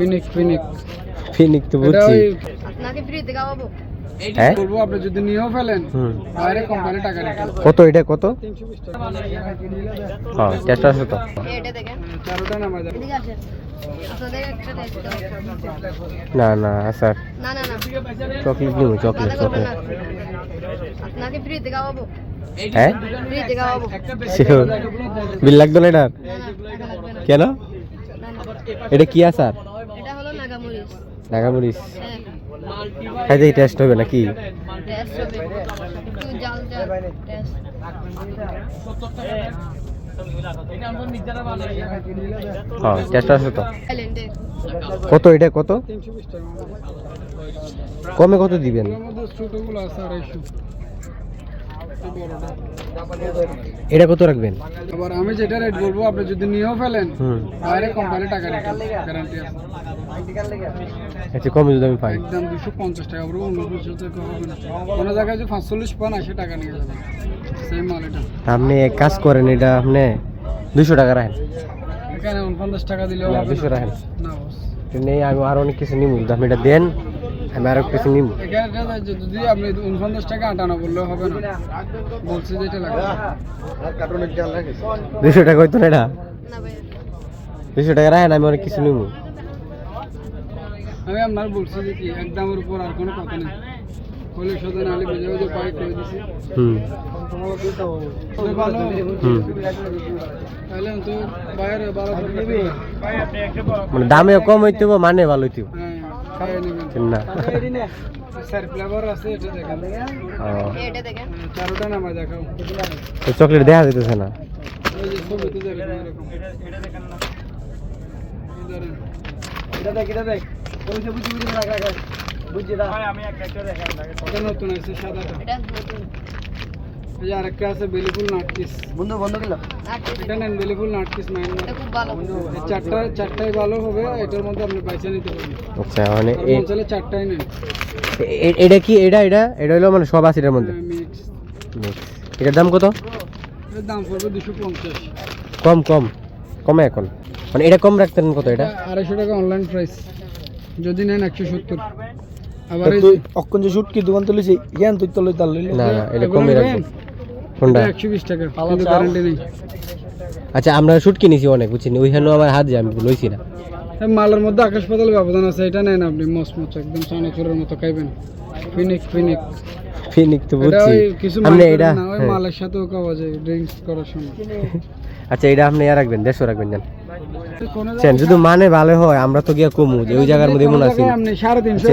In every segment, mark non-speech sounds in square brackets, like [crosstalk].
ফিনিক ফিনিক ফিনিক তো বুঝছি। আপনাকে ফ্রিতে খাওয়াবো। হ্যাঁ? বলব আপনি যদি নিয়েও ফেলেন বাইরে কোম্পানি টাকা রেখে কত এটা কত? টাকা। হ্যাঁ টেস্ট আছে তো। এটা দেখেন। চারোটা আপনাদের একটা না না স্যার না না না। চকলেট নিব চকলেট চকলেট। আপনাকে ফ্রিতে হ্যাঁ? ফ্রিতে বিল না লাগবে না। কেন? এটা কি আসার এটা হলো নাগামরিচ নাগামরিচ হ্যাঁ। খাইতে টেস্ট হবে নাকি? টেস্ট হবে। একটু জাল জাল টেস্ট হ্যাঁ আছে তো। কত এটা কত? কমে কত দিবেন? এটা কত রাখবেন? আবার আমি যেটা রেট বলব আপনি যদি নিয়েও ফেলেন বাইরে কোম্পানি টাকা গ্যারান্টি আছে। আচ্ছা কমে যদি আমি পাই। একদম দুশো পঞ্চাশ টাকা পুরো উনপঞ্চাশ টাকা হবে না। কোনো জায়গায় যে পাঁচচল্লিশ পান আশি টাকা নিয়ে যাবেন। সেম মাল এটা। আপনি এক কাজ করেন এটা আপনি দুশো টাকা রাখেন। এখানে উনপঞ্চাশ টাকা দিলেও দুশো। রাখেন। না নেই আমি আরও অনেক কিছু নিব আপনি এটা দেন আমি আরও কিছু নিব। যদি আপনি উনপঞ্চাশ টাকা আটানো বললেও হবে না বলছি যে এটা? লাগবে দুশো টাকা হইতো না এটা দুশো টাকা রাখেন আমি অনেক কিছু নিব। আমি আপনার বলছি যে কি একদমের উপর আর কোনো কথা নেই হলে আলি বেজে বেজে পাই করে দিছি হুম। মানে দামে কম হইতে মানে ভালো হইতে হবে। হ্যাঁ খাইয়ে নেবেন না। হ্যাঁ, চকলেট দেখা যেতেছে না। নতুন আছে সাদাটা। নতুন। এই যে আরেকটা আছে বেলিফুল নাটকিস। বন্ধু বন্ধ এটা নেন বেলিফুল নাটকিস এটা খুব ভালো। এই চারটা চারটাই ভালো হবে এটার মধ্যে আপনি বাইচে নিতে পারবেন। আচ্ছা মানে আর এ- অঞ্চলে চারটাই নেন। এটা কি এটা এটা এটা হলো মানে সব আছে এটার মধ্যে Mix। এটার দাম কত? এর দাম পড়বে দুশো পঞ্চাশ। কম কম কমে এখন। মানে এটা কম রাখতেন কত এটা? আড়াইশো টাকা অনলাইন প্রাইস যদি নেন একশো সত্তর। আবার এই অক্ষণ যে শুটকি দোকান তুলেছি ইয়ান তুই তলে তাল লইলে না না এটা কমে রাখব। নেবেন? কোনটা একশো বিশ টাকা কিন্তু গ্যারান্টি নেই। আচ্ছা আমরা শুট কিনেছি অনেক বুঝছেন? ওইখানে আমার হাত যায় আমি লইছি না। মালের মধ্যে আকাশ পাতাল ব্যবধান আছে এটা নেন আপনি মচমচ একদম চানাচুরের মতো খাইবেন। ফিনিক ফিনিক। ফিনিক তো বুঝছি। আপনি মানে এটা ওই হ্যাঁ। মালের সাথেও খাওয়া যায় ড্রিঙ্কস করার সময়। [laughs] আচ্ছা এটা আপনি ইয়া রাখবেন দেড়শো রাখবেন জান। চেন যদি মানে ভালো হয় আমরা তো গিয়া কমু যে ওই জায়গার মধ্যে এমন আছি। আপনি সাড়ে তিনশো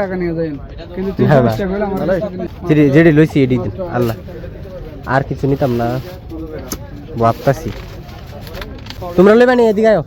টাকা নিয়ে যাবেন কিন্তু যেটি যেটি লইছি এটি আল্লাহ। আর কিছু নিতাম না। ভাবতাছি। তোমরা লেবে না এদিকে আয়ো।